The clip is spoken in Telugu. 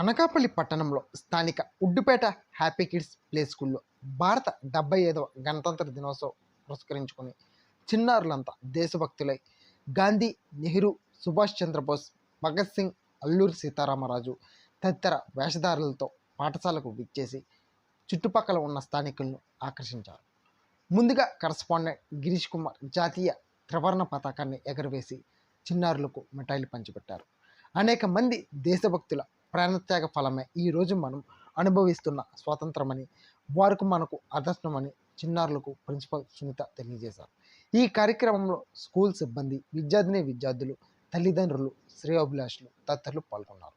అనకాపల్లి పట్టణంలో స్థానిక ఉడ్డుపేట హ్యాపీ కిడ్స్ ప్లే స్కూల్లో భారత డెబ్బై ఐదవ గణతంత్ర దినోత్సవం పురస్కరించుకొని చిన్నారులంతా దేశభక్తులై గాంధీ నెహ్రూ సుభాష్ చంద్రబోస్ భగత్ సింగ్ అల్లూరి సీతారామరాజు తదితర వేషధారులతో పాఠశాలకు విచ్చేసి చుట్టుపక్కల ఉన్న స్థానికులను ఆకర్షించారు. ముందుగా కరస్పాండెంట్ గిరీష్ కుమార్ జాతీయ త్రివర్ణ పతాకాన్ని ఎగరవేసి చిన్నారులకు మిఠాయిలు పంచిపెట్టారు. అనేక మంది దేశభక్తుల ప్రాణత్యాగ ఫలమే. ఈరోజు మనం అనుభవిస్తున్న స్వాతంత్రమని వారికి మనకు ఆదర్శనమని చిన్నారులకు ప్రిన్సిపల్ సునీత తెలియజేశారు. ఈ కార్యక్రమంలో స్కూల్ సిబ్బంది విద్యార్థిని విద్యార్థులు తల్లిదండ్రులు శ్రేయోభిలాషులు తదితరులు పాల్గొన్నారు.